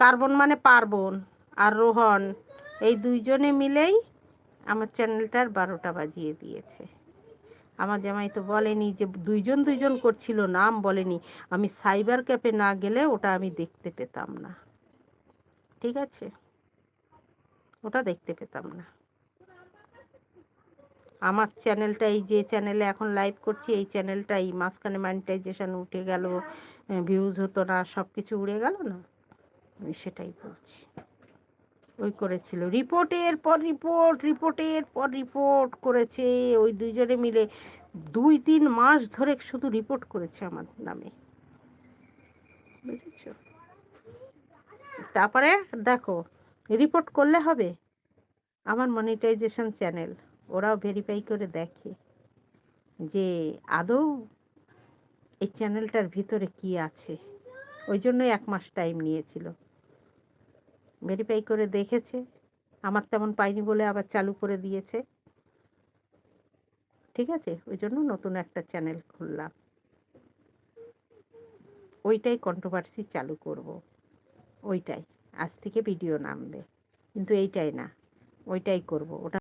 Carbon মানে পার্বণ আর রোহন, এই দুইজনে মিলেই আমার চ্যানেলটার বারোটা বাজিয়ে দিয়েছে। আমার জামাই তো বলেনি যে দুইজন দুইজন করছিল, নাম বলেনি। আমি সাইবার ক্যাফে না গেলে ওটা আমি দেখতে পেতাম না। ঠিক আছে? ওটা দেখতে পেতাম না। আমার চ্যানেলটা, এই যে চ্যানেলে এখন লাইভ করছি, এই চ্যানেলটাই মাঝখানে মনিটাইজেশন উঠে গেল ভিউজ হতো না সব কিছু উড়ে গেল না? আমি সেটাই বলছি। ওই করেছিল। রিপোর্টের পর রিপোর্ট রিপোর্টের পর রিপোর্ট করেছে। ওই দুইজনে মিলে দুই তিন মাস ধরে শুধু রিপোর্ট করেছে আমার নামে। বুঝেছ? তারপরে দেখো রিপোর্ট করলে হবে? আমার মনিটাইজেশন চ্যানেল ওরাও ভেরিফাই করে দেখে যে আদৌ এই চ্যানেলটার ভিতরে কি আছে। ওই জন্যই এক মাস টাইম নিয়েছিল। ভেরিফাই করে দেখেছে। আমার তেমন পাইনি বলে আবার চালু করে দিয়েছে। ঠিক আছে? ওই জন্য নতুন একটা চ্যানেল খুললাম। ওইটাই কন্ট্রোভার্সি চালু করব। ওইটাই। আজ থেকে ভিডিও নামবে। কিন্তু এইটাই না। ওইটাই করব। ওটা